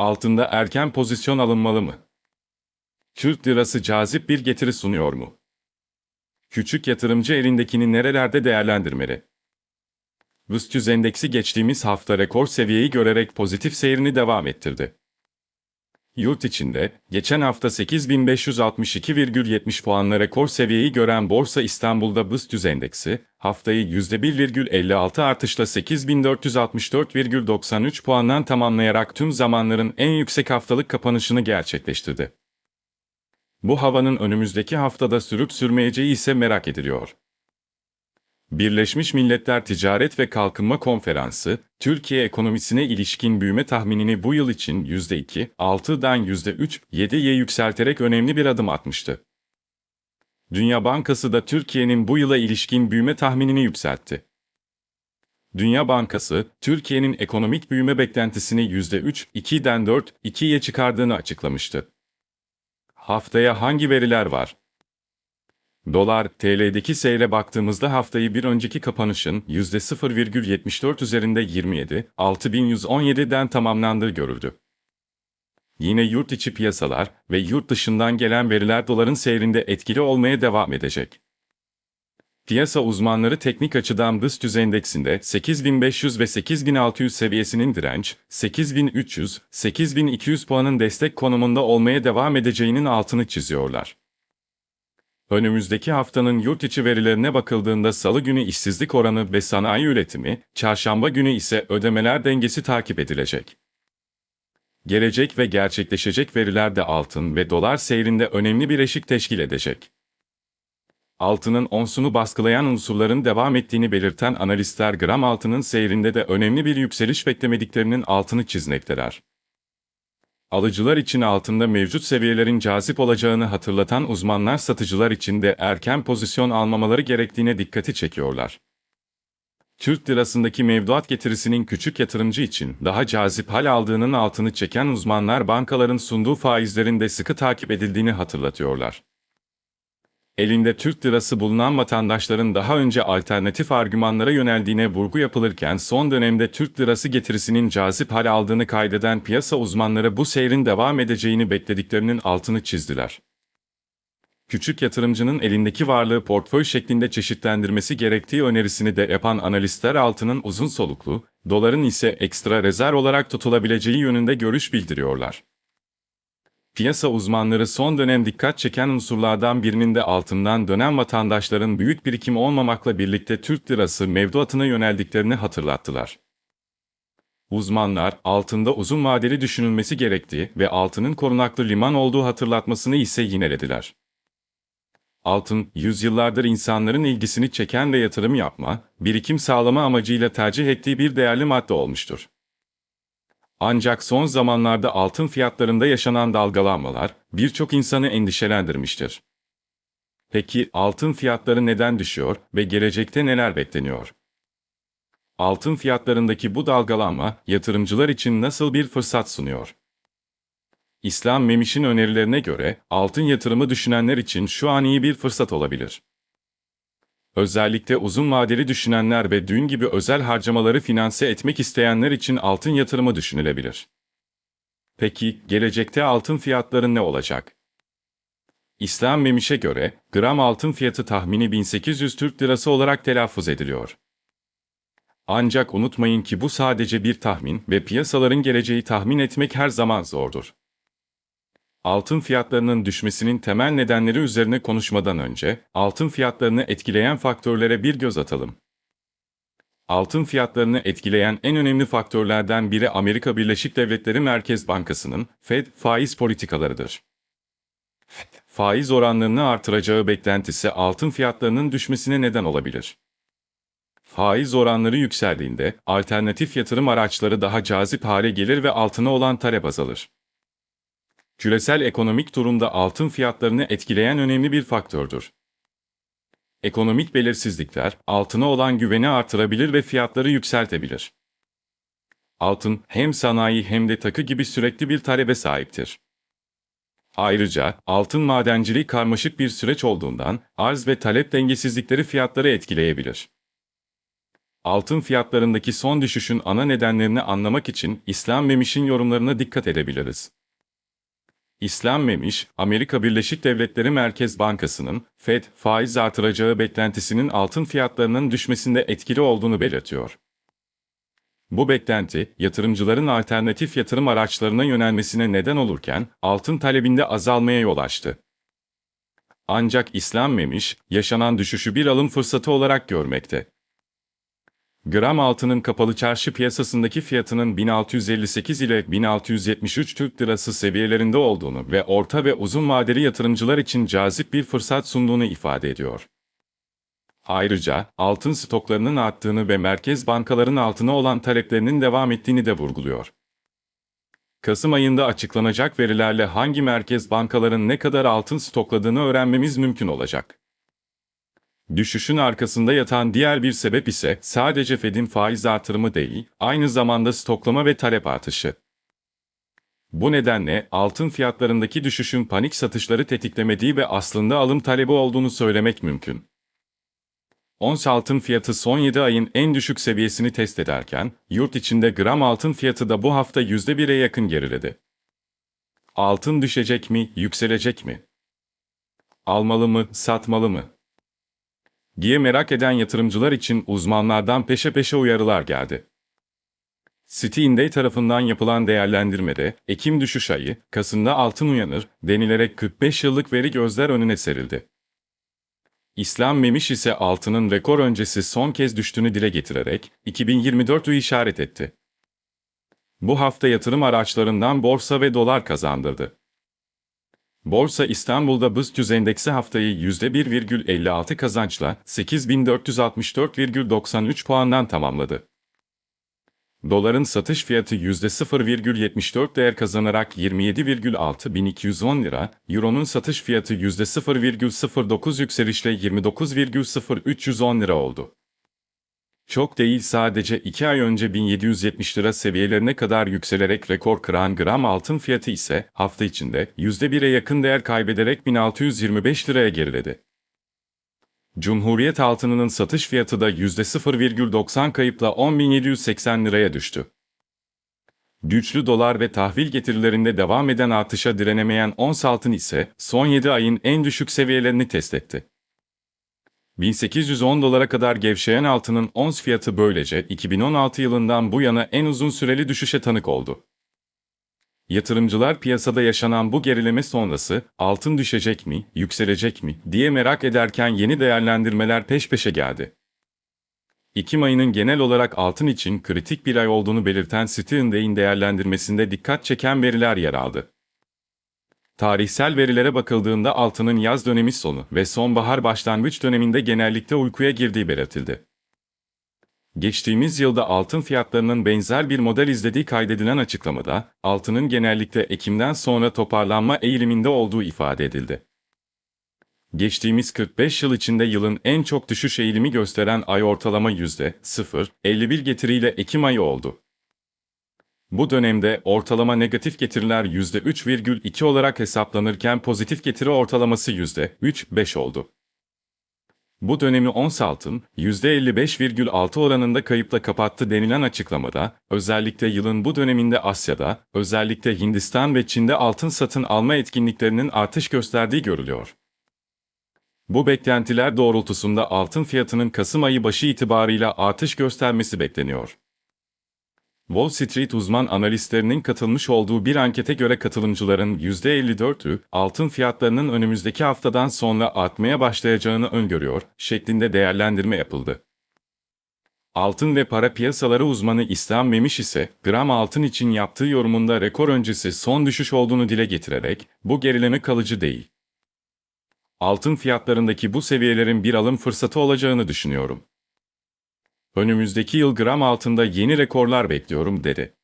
Altında erken pozisyon alınmalı mı? Türk lirası cazip bir getiri sunuyor mu? Küçük yatırımcı elindekini nerelerde değerlendirmeli? BIST endeksi geçtiğimiz hafta rekor seviyeyi görerek pozitif seyrini devam ettirdi. Yurt içinde, geçen hafta 8562,70 puanla rekor seviyeyi gören Borsa İstanbul'da BIST endeksi, haftayı %1,56 artışla 8464,93 puandan tamamlayarak tüm zamanların en yüksek haftalık kapanışını gerçekleştirdi. Bu havanın önümüzdeki haftada sürüp sürmeyeceği ise merak ediliyor. Birleşmiş Milletler Ticaret ve Kalkınma Konferansı, Türkiye ekonomisine ilişkin büyüme tahminini bu yıl için %2, 6'dan %3, 7'ye yükselterek önemli bir adım atmıştı. Dünya Bankası da Türkiye'nin bu yıla ilişkin büyüme tahminini yükseltti. Dünya Bankası, Türkiye'nin ekonomik büyüme beklentisini %3, 2'den 4, 2'ye çıkardığını açıklamıştı. Haftaya hangi veriler var? Dolar, TL'deki seyre baktığımızda haftayı bir önceki kapanışın %0,74 üzerinde 27, 6117'den tamamlandığı görüldü. Yine yurt içi piyasalar ve yurt dışından gelen veriler doların seyrinde etkili olmaya devam edecek. Piyasa uzmanları teknik açıdan BIST endeksinde 8500 ve 8600 seviyesinin direnç, 8300, 8200 puanın destek konumunda olmaya devam edeceğinin altını çiziyorlar. Önümüzdeki haftanın yurt içi verilerine bakıldığında salı günü işsizlik oranı ve sanayi üretimi, çarşamba günü ise ödemeler dengesi takip edilecek. Gelecek ve gerçekleşecek veriler de altın ve dolar seyrinde önemli bir eşik teşkil edecek. Altının onsunu baskılayan unsurların devam ettiğini belirten analistler gram altının seyrinde de önemli bir yükseliş beklemediklerinin altını çizmekteler. Alıcılar için altında mevcut seviyelerin cazip olacağını hatırlatan uzmanlar satıcılar için de erken pozisyon almamaları gerektiğine dikkati çekiyorlar. Türk lirasındaki mevduat getirisinin küçük yatırımcı için daha cazip hal aldığının altını çeken uzmanlar bankaların sunduğu faizlerin de sıkı takip edildiğini hatırlatıyorlar. Elinde Türk lirası bulunan vatandaşların daha önce alternatif argümanlara yöneldiğine vurgu yapılırken son dönemde Türk lirası getirisinin cazip hal aldığını kaydeden piyasa uzmanları bu seyrin devam edeceğini beklediklerinin altını çizdiler. Küçük yatırımcının elindeki varlığı portföy şeklinde çeşitlendirmesi gerektiği önerisini de yapan analistler altının uzun soluklu, doların ise ekstra rezerv olarak tutulabileceği yönünde görüş bildiriyorlar. Piyasa uzmanları son dönem dikkat çeken unsurlardan birinin de altından dönen vatandaşların büyük birikim olmamakla birlikte Türk lirası mevduatına yöneldiklerini hatırlattılar. Uzmanlar, altında uzun vadeli düşünülmesi gerektiği ve altının korunaklı liman olduğu hatırlatmasını ise yinelediler. Altın, yüzyıllardır insanların ilgisini çeken ve yatırım yapma, birikim sağlama amacıyla tercih ettiği bir değerli madde olmuştur. Ancak son zamanlarda altın fiyatlarında yaşanan dalgalanmalar birçok insanı endişelendirmiştir. Peki altın fiyatları neden düşüyor ve gelecekte neler bekleniyor? Altın fiyatlarındaki bu dalgalanma yatırımcılar için nasıl bir fırsat sunuyor? İslam Memiş'in önerilerine göre altın yatırımı düşünenler için şu an iyi bir fırsat olabilir. Özellikle uzun vadeli düşünenler ve düğün gibi özel harcamaları finanse etmek isteyenler için altın yatırımı düşünülebilir. Peki gelecekte altın fiyatları ne olacak? İslam Memiş'e göre gram altın fiyatı tahmini 1800 Türk Lirası olarak telaffuz ediliyor. Ancak unutmayın ki bu sadece bir tahmin ve piyasaların geleceği tahmin etmek her zaman zordur. Altın fiyatlarının düşmesinin temel nedenleri üzerine konuşmadan önce, altın fiyatlarını etkileyen faktörlere bir göz atalım. Altın fiyatlarını etkileyen en önemli faktörlerden biri Amerika Birleşik Devletleri Merkez Bankası'nın Fed faiz politikalarıdır. Faiz oranlarını artıracağı beklentisi altın fiyatlarının düşmesine neden olabilir. Faiz oranları yükseldiğinde alternatif yatırım araçları daha cazip hale gelir ve altına olan talep azalır. Küresel ekonomik durumda altın fiyatlarını etkileyen önemli bir faktördür. Ekonomik belirsizlikler altına olan güveni artırabilir ve fiyatları yükseltebilir. Altın hem sanayi hem de takı gibi sürekli bir talebe sahiptir. Ayrıca altın madenciliği karmaşık bir süreç olduğundan arz ve talep dengesizlikleri fiyatları etkileyebilir. altın fiyatlarındaki son düşüşün ana nedenlerini anlamak için İslam Memiş'in yorumlarına dikkat edebiliriz. İslam Memiş, Amerika Birleşik Devletleri Merkez Bankası'nın Fed faiz artıracağı beklentisinin altın fiyatlarının düşmesinde etkili olduğunu belirtiyor. Bu beklenti, yatırımcıların alternatif yatırım araçlarına yönelmesine neden olurken, altın talebinde azalmaya yol açtı. Ancak İslam Memiş, yaşanan düşüşü bir alım fırsatı olarak görmekte. Gram altının kapalı çarşı piyasasındaki fiyatının 1658 ile 1673 Türk Lirası seviyelerinde olduğunu ve orta ve uzun vadeli yatırımcılar için cazip bir fırsat sunduğunu ifade ediyor. Ayrıca altın stoklarının arttığını ve merkez bankaların altına olan taleplerinin devam ettiğini de vurguluyor. Kasım ayında açıklanacak verilerle hangi merkez bankaların ne kadar altın stokladığını öğrenmemiz mümkün olacak. Düşüşün arkasında yatan diğer bir sebep ise sadece Fed'in faiz artırımı değil, aynı zamanda stoklama ve talep artışı. Bu nedenle altın fiyatlarındaki düşüşün panik satışları tetiklemediği ve aslında alım talebi olduğunu söylemek mümkün. Ons altın fiyatı son 7 ayın en düşük seviyesini test ederken, yurt içinde gram altın fiyatı da bu hafta %1'e yakın geriledi. Altın düşecek mi, yükselecek mi? Almalı mı, satmalı mı? Diye merak eden yatırımcılar için uzmanlardan peşe peşe uyarılar geldi. City Inday tarafından yapılan değerlendirmede Ekim düşüş ayı, Kasım'da altın uyanır denilerek 45 yıllık veri gözler önüne serildi. İslam Memiş ise altının rekor öncesi son kez düştüğünü dile getirerek 2024'ü işaret etti. Bu hafta yatırım araçlarından borsa ve dolar kazandırdı. Borsa İstanbul'da BIST endeksi haftayı %1,56 kazançla 8464,93 puandan tamamladı. Doların satış fiyatı %0,74 değer kazanarak 27,6210 lira, Euro'nun satış fiyatı %0,09 yükselişle 29,0310 lira oldu. Çok değil sadece 2 ay önce 1770 lira seviyelerine kadar yükselerek rekor kıran gram altın fiyatı ise hafta içinde %1'e yakın değer kaybederek 1625 liraya geriledi. Cumhuriyet altınının satış fiyatı da %0,90 kayıpla 10.780 liraya düştü. Güçlü dolar ve tahvil getirilerinde devam eden artışa direnemeyen ons altın ise son 7 ayın en düşük seviyelerini test etti. 1810 dolara kadar gevşeyen altının ons fiyatı böylece 2016 yılından bu yana en uzun süreli düşüşe tanık oldu. Yatırımcılar piyasada yaşanan bu gerileme sonrası altın düşecek mi, yükselecek mi diye merak ederken yeni değerlendirmeler peş peşe geldi. Ekim ayının genel olarak altın için kritik bir ay olduğunu belirten Stern'deyin değerlendirmesinde dikkat çeken veriler yer aldı. Tarihsel verilere bakıldığında altının yaz dönemi sonu ve sonbahar başlangıç döneminde genellikle uykuya girdiği belirtildi. Geçtiğimiz yılda altın fiyatlarının benzer bir model izlediği kaydedilen açıklamada, altının genellikle Ekim'den sonra toparlanma eğiliminde olduğu ifade edildi. Geçtiğimiz 45 yıl içinde yılın en çok düşüş eğilimi gösteren ay ortalama %0,51 getiriyle Ekim ayı oldu. Bu dönemde ortalama negatif getiriler %3,2 olarak hesaplanırken pozitif getiri ortalaması %3,5 oldu. Bu dönemi ons altın %55,6 oranında kayıpla kapattı denilen açıklamada, özellikle yılın bu döneminde Asya'da, özellikle Hindistan ve Çin'de altın satın alma etkinliklerinin artış gösterdiği görülüyor. Bu beklentiler doğrultusunda altın fiyatının Kasım ayı başı itibarıyla artış göstermesi bekleniyor. Wall Street uzman analistlerinin katılmış olduğu bir ankete göre katılımcıların %54'ü altın fiyatlarının önümüzdeki haftadan sonra artmaya başlayacağını öngörüyor şeklinde değerlendirme yapıldı. Altın ve para piyasaları uzmanı İslam Memiş ise gram altın için yaptığı yorumunda rekor öncesi son düşüş olduğunu dile getirerek bu gerileme kalıcı değil. Altın fiyatlarındaki bu seviyelerin bir alım fırsatı olacağını düşünüyorum. Önümüzdeki yıl gram altında yeni rekorlar bekliyorum dedi.